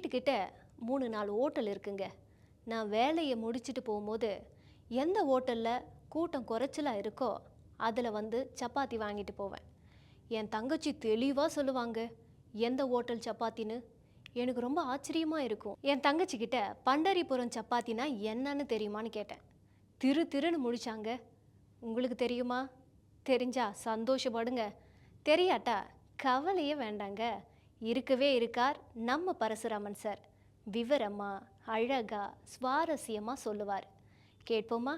வீட்டுக்கிட்ட மூணு நாலு ஹோட்டல் இருக்குங்க. நான் வேலையை முடிச்சுட்டு போகும்போது எந்த ஹோட்டலில் கூட்டம் குறைச்சலாக இருக்கோ அதில் வந்து சப்பாத்தி வாங்கிட்டு போவேன். என் தங்கச்சி தெளிவாக சொல்லுவாங்க எந்த ஹோட்டல் சப்பாத்தின்னு? எனக்கு ரொம்ப ஆச்சரியமாக இருக்கும். என் தங்கச்சிக்கிட்ட பண்டரிபுரம் சப்பாத்தினா என்னன்னு தெரியுமான்னு கேட்டேன். திரு திருன்னு முடித்தாங்க உங்களுக்கு தெரியுமா? தெரிஞ்சா சந்தோஷப்படுங்க. தெரியாட்டா கவலையே வேண்டாங்க. இருக்கவே இருக்கார் நம்ம பரசுராமன் சார். விவரமா அழகா சுவாரஸ்யமாக சொல்லுவார். கேட்போமா?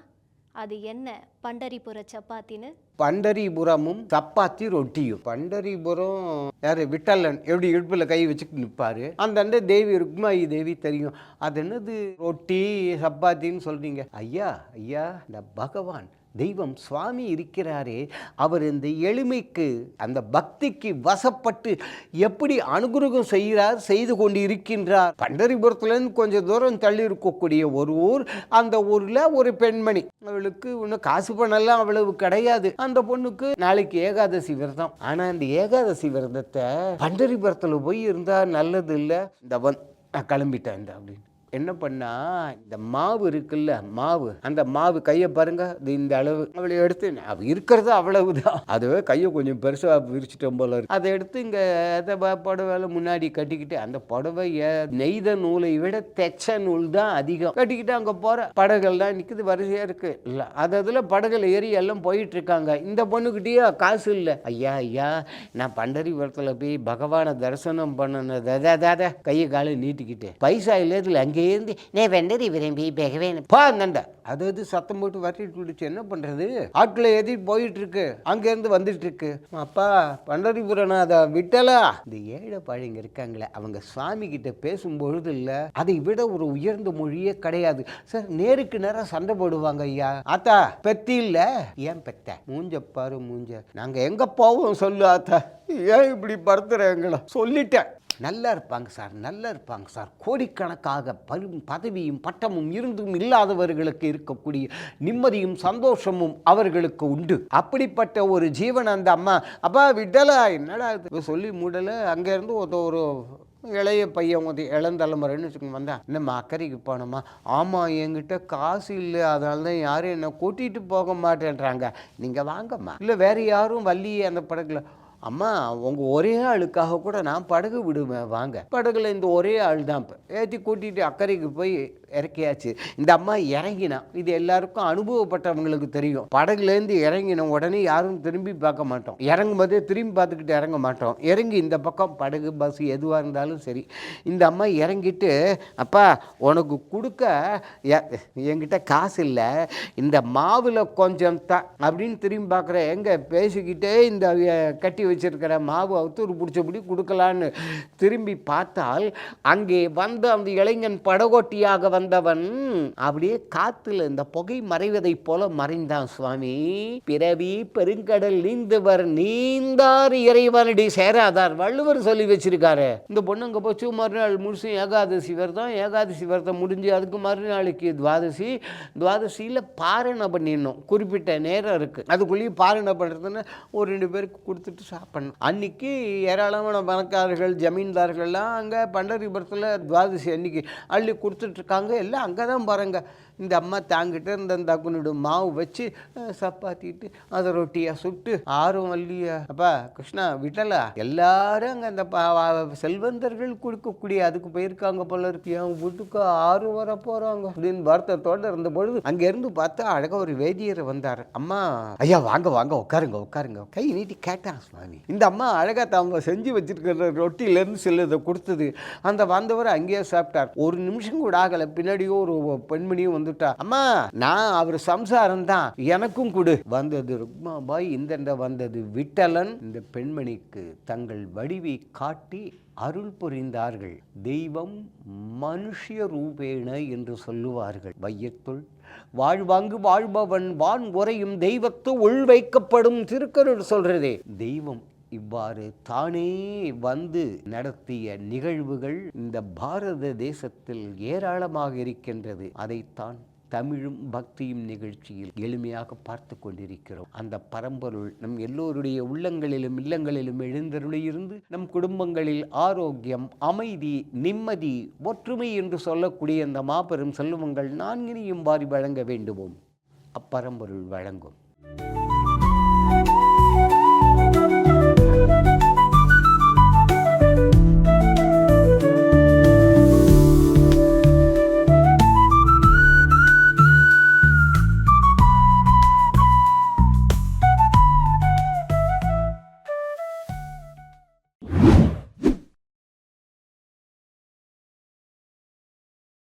அது என்ன பண்டரிபுர சப்பாத்தின்னு? பண்டரிபுரமும் சப்பாத்தி ரொட்டியும். பண்டரிபுரம் யாரு? விட்டலன். எப்படி இடுப்பில் கை வச்சுட்டு நிற்பாரு அந்த தேவி ருக்மாயி தேவி தெரியும். அது என்னது? ரொட்டி சப்பாத்தின்னு சொல்றீங்க. ஐயா ஐயா இந்த பகவான். தெய்வம் சுவாமி இருக்கிறாரே அவர் இந்த எளிமைக்கு அந்த பக்திக்கு வசப்பட்டு எப்படி அனுகிரகம் செய்கிறார் செய்து கொண்டு இருக்கின்றார் பண்டரிபுரத்துலேருந்து கொஞ்சம் தூரம் தள்ளி இருக்கக்கூடிய ஒரு ஊர் அந்த ஊரில் ஒரு பெண்மணி. அவளுக்கு இன்னும் காசு பணம்லாம் அவ்வளவு கிடையாது. அந்த பொண்ணுக்கு நாளைக்கு ஏகாதசி விரதம். ஆனால் இந்த ஏகாதசி விரதத்தை பண்டரிபுரத்தில் போய் இருந்தால் நல்லது இல்லை? இந்த வந் நான் கிளம்பிட்டேன் இந்த அப்படின்னு. என்ன பண்ணா இந்த மாவு இருக்குல்ல மாவு. அந்த மாவு கையை பாருங்க இந்த அளவு. அவளை எடுத்து அவ இருக்கிறது அவ்வளவுதான். அதுவே கையை கொஞ்சம் பெருசாக விரிச்சிட்டோம் போல இருக்கு. அதை எடுத்து இங்கே அதை புடவையில முன்னாடி கட்டிக்கிட்டு அந்த புடவைய நெய்த நூலை விட தெச்ச நூல் தான் அதிகம். கட்டிக்கிட்டு அங்கே போகிற படகுலாம் நிற்குது வரிசையாக இருக்கு. இல்லை அது அதில் படகுல ஏறி எல்லாம் போயிட்டு இருக்காங்க. இந்த பொண்ணுக்கிட்டேயே காசு இல்லை. ஐயா ஐயா நான் பண்டரிபுரத்தில் போய் பகவானை தரிசனம் பண்ணணும். கையை காலை நீட்டிக்கிட்டு. பைசா இல்லதில் சேர்ந்து நே வெண்டரி விரும்பி பெகவேன். பா நண்ட. அது அது சத்தம் போட்டு வரட்டிட்டு விடுச்சு. என்ன பண்ணுறது ஆட்களை ஏற்றி போயிட்டு இருக்கு அங்கேருந்து வந்துட்டு இருக்கு அப்பா பண்டரிபுரநாதா விட்டலா? இந்த ஏழை பழங்க இருக்காங்களே அவங்க சுவாமி கிட்ட பேசும்பொழுது இல்லை. அதை விட ஒரு உயர்ந்த மொழியே கிடையாது. சார் நேருக்கு நேரம் சண்டை போடுவாங்க ஐயா. ஆத்தா பெத்தி இல்லை? ஏன் பெத்த? மூஞ்ச பாரு மூஞ்ச. நாங்கள் எங்கே போவோம் சொல்லு ஆத்தா. ஏன் இப்படி படுத்துற எங்களை? சொல்லிட்டேன். நல்லா இருப்பாங்க சார் நல்லா இருப்பாங்க சார். கோடிக்கணக்காக பரும் பதவியும் பட்டமும் இருந்தும் இல்லாதவர்களுக்கு இருக்கக்கூடிய நிம்மதியும் சந்தோஷமும் அவர்களுக்கு உண்டு. அப்படிப்பட்ட ஒரு ஜீவன் அந்த அம்மா அப்பா விடலா என்னடா இது? சொல்லி மூடலை. அங்கேருந்து ஒரு ஒரு இளைய பையன் வந்து இளந்தலைமுறைன்னு வச்சுக்கோங்க வந்தா என்னம்மா அக்கறைக்கு போனோம்மா ஆமாம் என்கிட்ட காசு இல்லை அதனால தான் யாரும் என்னை கூட்டிகிட்டு போக மாட்டேன்றாங்க. நீங்கள் வாங்கம்மா. இல்லை வேறு யாரும் வள்ளியே அந்த படத்தில் அம்மா உங்கள் ஒரே ஆளுக்காக கூட நான் படகு விடுவேன் வாங்க. படகுல இந்த ஒரே ஆள் தான் இப்போ. ஏற்றி கூட்டிகிட்டு அக்கறைக்கு போய் இறக்கியாச்சு. இந்த அம்மா இறங்கினா இது எல்லாருக்கும் அனுபவப்பட்டவங்களுக்கு தெரியும். படகுலேருந்து இறங்கின உடனே யாரும் திரும்பி பார்க்க மாட்டோம். இறங்கும் போதே திரும்பி பார்த்துக்கிட்டு இறங்க மாட்டோம். இறங்கி இந்த பக்கம் படகு பஸ் எதுவாக இருந்தாலும் சரி இந்த அம்மா இறங்கிட்டு அப்பா உனக்கு கொடுக்க எ- என்கிட்ட காசு இல்லை. இந்த மாவில் கொஞ்சம் தான் அப்படின்னு திரும்பி பார்க்குற எங்கே பேசிக்கிட்டே இந்த கட்டி வச்சிருக்கிற மாவு அவுத்தூர் பிடிச்சபடி கொடுக்கலான்னு திரும்பி பார்த்தால் அங்கே வந்த அந்த இளைஞன் படகோட்டியாக வந்தவன் அப்படியே காத்துல இந்த புகை மறைவதைப் போல மறைந்தான் சுவாமி. பிறவி பெருங்கடல் நீந்தவர் நீந்தார் இறைவனடி சேராதார் வள்ளுவர் சொல்லி வச்சிருக்காரு. இந்த பொண்ணு அங்கே போச்சு மறுநாள் முழுசு ஏகாதசி விரதம் ஏகாதசி விரதம் முடிஞ்சு அதுக்கு மறுநாளைக்கு துவாதசி. துவாதசியில் பாரணை பண்ணிடணும். குறிப்பிட்ட நேரம் இருக்குது அதுக்குள்ளேயும் பாரணை பண்ணுறதுன்னு ஒரு ரெண்டு பேருக்கு கொடுத்துட்டு சாப்பிடணும். அன்னைக்கு ஏராளமான பணக்காரர்கள் ஜமீன்தார்கள்லாம் அங்கே பண்டரிபுரத்தில் துவாதசி அன்னைக்கு அள்ளி கொடுத்துட்ருக்காங்க எல்லாம் அங்கே தான் பாருங்க. இந்த அம்மா தாங்கிட்டு இருந்த அந்த அக்குனோட மாவு வச்சு சப்பாத்திட்டு அதை ரொட்டியாக சுட்டு ஆறும் வள்ளியா. அப்பா கிருஷ்ணா விட்டலா? எல்லாரும் அங்கே அந்த செல்வந்தர்கள் கொடுக்கக்கூடிய அதுக்கு போயிருக்காங்க போல இருக்கு. என் வீட்டுக்கு ஆறு வர போகிறாங்க அப்படின்னு வருத்தத்தோடு இருந்த பொழுது அங்கேருந்து பார்த்தா அழகாக ஒரு வேதியர் வந்தார். அம்மா ஐயா வாங்க வாங்க உட்காருங்க உட்காருங்க. கை நீட்டி கேட்டான் சுவாமி. இந்த அம்மா அழகாக தாங்க செஞ்சு வச்சிருக்கிற செல்லு இதை கொடுத்தது. அந்த வந்தவர் அங்கேயே சாப்பிட்டார். ஒரு நிமிஷம் கூட ஆகலை. பின்னாடியோ ஒரு பெண்மணியும் வந்துட்டா அம்மா நான் அவர் சம்சாரம் தான் எனக்கும் கொடு. வந்தது ருக்மாபாய். இந்த வந்தது விட்டலன். இந்த பெண்மணிக்கு தங்கள் வடிவை காட்டி அருள் புரிந்தார்கள். தெய்வம் மனுஷ்ய ரூபேண என்று சொல்லுவார்கள். வையத்துள் வாழ்வாங்கு வாழ்பவன் வான் உரையும் தெய்வத்து உள் வைக்கப்படும் திருக்கருள் சொல்றதே. தெய்வம் இவ்வாறு தானே வந்து நடத்திய நிகழ்வுகள் இந்த பாரத தேசத்தில் ஏராளமாக இருக்கின்றது. அதைத்தான் தமிழும் பக்தியும் நிகழ்ச்சியில் எளிமையாக பார்த்து கொண்டிருக்கிறோம். அந்த பரம்பொருள் நம் எல்லோருடைய உள்ளங்களிலும் இல்லங்களிலும் எழுந்தருளியிருந்து நம் குடும்பங்களில் ஆரோக்கியம் அமைதி நிம்மதி ஒற்றுமை என்று சொல்லக்கூடிய அந்த மாபெரும் செல்வங்கள் நான்கினையும் வாரி வழங்க வேண்டுமோம் அப்பரம்பொருள் வழங்கும்.